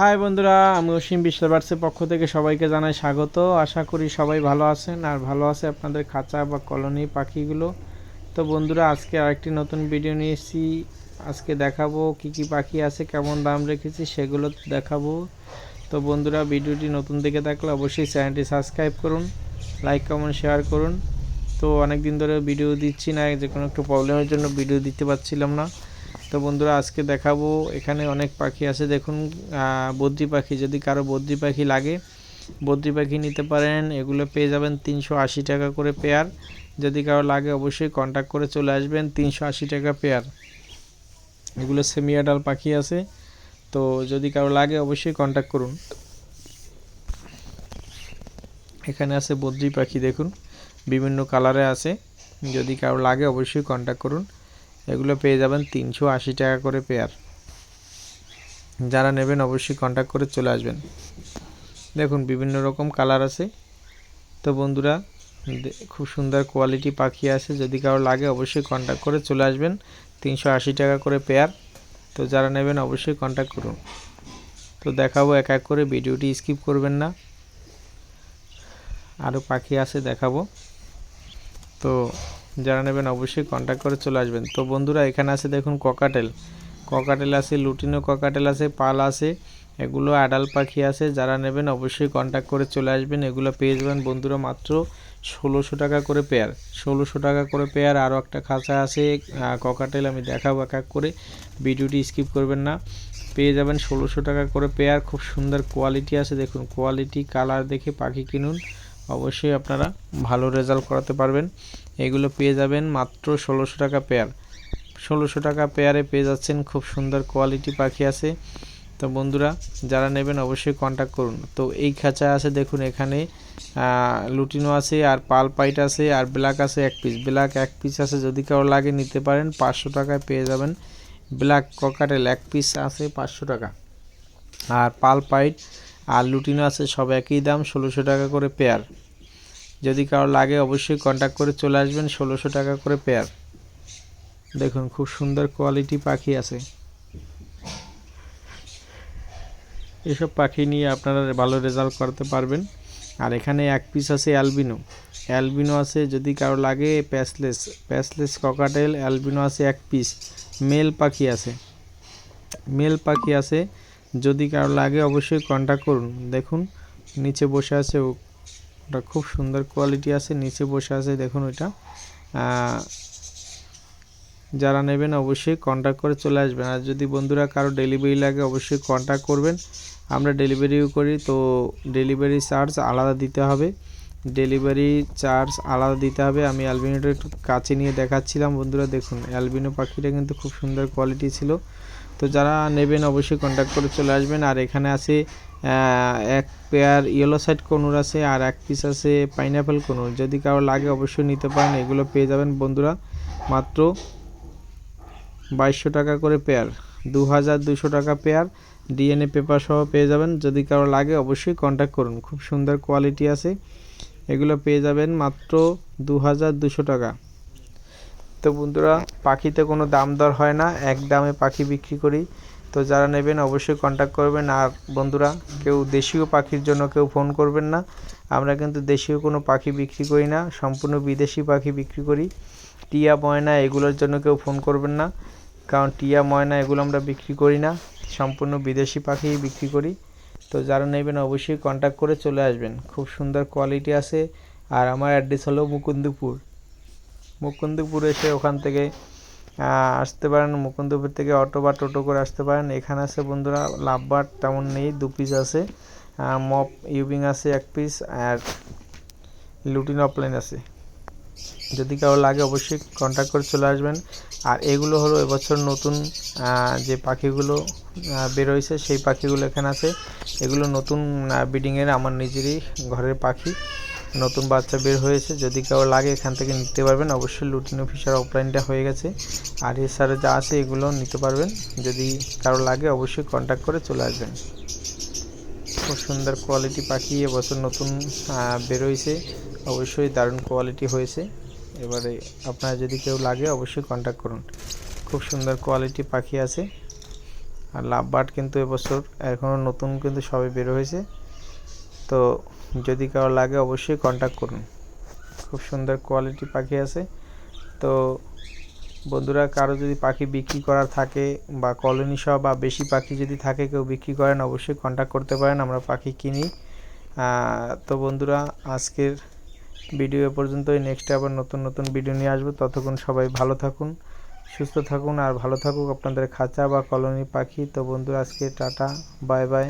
High বন্ধুরা আমি অসীম বিশ্ববার্সের পক্ষ থেকে সবাইকে জানাই স্বাগত। আশা করি সবাই ভালো আছেন আর ভালো আছে আপনাদের খাঁচা বা কলোনি পাখিগুলো। তো বন্ধুরা, আজকে আরেকটি নতুন ভিডিও নিয়ে এসেছি। আজকে দেখাবো কি কি পাখি আছে, কেমন দাম রেখেছি সেগুলো দেখাবো। তো বন্ধুরা, ভিডিওটি নতুন দেখে থাকলে অবশ্যই চ্যানেলটি সাবস্ক্রাইব করুন, লাইক, কমেন্ট, শেয়ার করুন। তো অনেক দিন ধরে ভিডিও দিচ্ছি না যে কোনো একটু প্রবলেমের জন্য ভিডিও দিতে পারছিলাম না। তো বন্ধুরা, আজকে দেখাবো এখানে অনেক পাখি আছে। দেখুন বদ্রি পাখি, যদি কারও বদ্রি পাখি লাগে, বদ্রি পাখি নিতে পারেন। এগুলো পেয়ে যাবেন তিনশো আশি টাকা করে পেয়ার। যদি কারও লাগে, অবশ্যই কন্ট্যাক্ট করে চলে আসবেন, তিনশো আশি টাকা পেয়ার। এগুলো সেমি অ্যাডাল পাখি আছে। তো যদি কারও লাগে, অবশ্যই কন্ট্যাক্ট করুন। এখানে আছে বদ্রি পাখি, দেখুন। বিভিন্ন কালারে আছে। যদি কারও লাগে, অবশ্যই কন্ট্যাক্ট করুন। এগুলো পেয়ে যাবেন তিনশো আশি টাকা করে পেয়ার যারা নেবেন অবশ্যই কন্ট্যাক্ট করে চলে আসবেন। দেখুন, বিভিন্ন রকম কালার আছে। তো বন্ধুরা খুব সুন্দর কোয়ালিটি পাখি আছে। যদি কারও লাগে, অবশ্যই কন্ট্যাক্ট করে চলে আসবেন। তিনশো আশি টাকা করে পেয়ার তো যারা নেবেন, অবশ্যই কন্ট্যাক্ট করুন। তো দেখাবো এক এক করে, ভিডিওটি স্কিপ করবেন না। আরও পাখি আছে, দেখাবো। তো যারা নেবেন অবশ্যই কন্ট্যাক্ট করে চলে আসবেন। তো বন্ধুরা, এখানে আছে দেখুন ককাটেল ককাটেল আছে, লুটিনো ককাটেল আছে, পাল আছে, এগুলো আডাল পাখি আছে, যারা নেবেন অবশ্যই কন্ট্যাক্ট করে চলে আসবেন। এগুলো পেয়ে যাবেন বন্ধুরা মাত্র ষোলোশো টাকা করে পেয়ার ষোলোশো টাকা করে পেয়ার আরও একটা খাঁচা আছে ককাটেল আমি দেখাবো এক এক করে। ভিডিওটি স্কিপ করবেন না। পেয়ে যাবেন ষোলোশো টাকা করে পেয়ার খুব সুন্দর কোয়ালিটি আছে। দেখুন কোয়ালিটি কালার দেখে পাখি কিনুন। অবশ্যই আপনারা ভালো রেজাল্ট করাতে পারবেন। এগুলো পেয়ে যাবেন মাত্র ষোলোশো টাকা পেয়ার ষোলোশো টাকা পেয়ারে পেয়ে যাচ্ছেন খুব সুন্দর কোয়ালিটি পাখি আছে। তো বন্ধুরা, যারা নেবেন অবশ্যই কন্ট্যাক্ট করুন। তো এই খাঁচা আছে, দেখুন এখানে লুটিনো আছে আর পাল পাইট আছে আর ব্ল্যাক আছে এক পিস ব্ল্যাক এক পিস আছে, যদি কারও লাগে নিতে পারেন, পাঁচশো টাকায় পেয়ে যাবেন। ব্ল্যাক ককাটেল এক পিস আছে পাঁচশো টাকা। আর পাল পাইট আর লুটিনো আছে, সব একই দাম, ষোলোশো টাকা করে পেয়ার যদি কারও লাগে অবশ্যই কন্ট্যাক্ট করে চলে আসবেন, ষোলোশো টাকা করে পেয়ার দেখুন, খুব সুন্দর কোয়ালিটি পাখি আছে। এসব পাখি নিয়ে আপনারা ভালো রেজাল্ট করতে পারবেন। আর এখানে এক পিস আছে অ্যালবিনো অ্যালবিনো আছে, যদি কারও লাগে প্যাসলেস প্যাসলেস ককাটেল অ্যালবিনো আছে এক পিস মেল পাখি আছে। মেল পাখি আছে, যদি কারও লাগে অবশ্যই কন্ট্যাক্ট করুন। দেখুন, নিচে বসে আছে ও ওটা খুব সুন্দর কোয়ালিটি আছে, নিচে বসে আছে, দেখুন ওইটা। যারা নেবেন অবশ্যই কন্ট্যাক্ট করে চলে আসবেন। আর যদি বন্ধুরা কারও ডেলিভারি লাগে, অবশ্যই কন্ট্যাক্ট করবেন। আমরা ডেলিভারিও করি, তো ডেলিভারি চার্জ আলাদা দিতে হবে। ডেলিভারি চার্জ আলাদা দিতে হবে। আমি অ্যালবিনোটা একটু কাছে নিয়ে দেখাচ্ছিলাম। বন্ধুরা দেখুন অ্যালবিনো পাখিটা কিন্তু খুব সুন্দর কোয়ালিটি ছিল। তো যারা নেবেন অবশ্যই কন্ট্যাক্ট করে চলে আসবেন। আর এখানে আছে এক পেয়ার ইয়েলো সাইড কনুর আছে আর এক পিস আছে পাইনাপেল কনুর। যদি কারও লাগে অবশ্যই নিতে পারেন, এগুলো পেয়ে যাবেন বন্ধুরা। মাত্র বাইশশো টাকা করে পেয়ার দু হাজার দুশো টাকা পেয়ার ডিএনএ পেপার সহ পেয়ে যাবেন। যদি কারও লাগে অবশ্যই কন্ট্যাক্ট করুন, খুব সুন্দর কোয়ালিটি আছে। এগুলো পেয়ে যাবেন মাত্র দু হাজার দুশো টাকা। তো বন্ধুরা, পাখিতে কোনো দাম দর হয় না, এক দামে পাখি বিক্রি করি। তো যারা নেবেন অবশ্যই কন্ট্যাক্ট করবেন। আর বন্ধুরা, কেউ দেশীয় পাখির জন্য কেউ ফোন করবেন না। আমরা কিন্তু দেশীয় কোনো পাখি বিক্রি করি না, সম্পূর্ণ বিদেশি পাখি বিক্রি করি। টিয়া, ময়না এগুলোর জন্য কেউ ফোন করবেন না। কারণ টিয়া, ময়না এগুলো আমরা বিক্রি করি না, সম্পূর্ণ বিদেশি পাখি বিক্রি করি। তো যারা নেবেন অবশ্যই কন্ট্যাক্ট করে চলে আসবেন। খুব সুন্দর কোয়ালিটি আছে। আর আমার অ্যাড্রেস হলো মুকুন্দপুর। মুকুন্দপুর এসে ওখান থেকে আসতে পারেন। মুকুন্দপুর থেকে অটো বা টোটো করে আসতে পারেন। এখানে আছে বন্ধুরা লাভবার তেমন নেই দু পিস আছে। মপ ইউবিং আছে এক পিস আর লুটিন অফলাইন আছে। যদি কারও লাগে অবশ্যই কন্ট্যাক্ট করে চলে আসবেন। আর এগুলো হলো এবছর নতুন যে পাখিগুলো আহ, বেরোইছে সেই পাখিগুলো এখানে আছে। এগুলো নতুন ব্রিডিংয়ের আমার নিজেরই ঘরের পাখি। নতুন বাচ্চা বের হয়েছে, যদি কেউ লাগে এখান থেকে নিতে পারবেন। অবশ্যই লুটিনো ফিশার অফলাইনটা হয়ে গেছে। আর সাথে যা আছে এগুলো নিতে পারবেন। যদি কারও লাগে অবশ্যই কন্ট্যাক্ট করে চলে আসবেন। খুব সুন্দর কোয়ালিটি পাখি এবছর নতুন বেরোইছে অবশ্যই দারুণ কোয়ালিটি হয়েছে। এবারে আপনার যদি কেউ লাগে অবশ্যই কন্ট্যাক্ট করুন। খুব সুন্দর কোয়ালিটি পাখি আছে। আর লাভবার্ড কিন্তু এবছর এখনও নতুন কিন্তু সবে বের হয়েছে। তো যদি কারও লাগে অবশ্যই কন্ট্যাক্ট করুন। খুব সুন্দর কোয়ালিটি পাখি আছে। তো বন্ধুরা, কারও যদি পাখি বিক্রি করার থাকে বা কলোনি সহ বা বেশি পাখি যদি থাকে, কেউ বিক্রি করেন, অবশ্যই কন্ট্যাক্ট করতে পারেন, আমরা পাখি কিনি। তো বন্ধুরা, আজকের ভিডিও এ পর্যন্তই। নেক্সটে আবার নতুন নতুন ভিডিও নিয়ে আসব। ততক্ষণ সবাই ভালো থাকুন, সুস্থ থাকুন, আর ভালো থাকুক আপনাদের খাঁচা বা কলোনি পাখি। তো বন্ধুরা, আজকে টাটা বাই বাই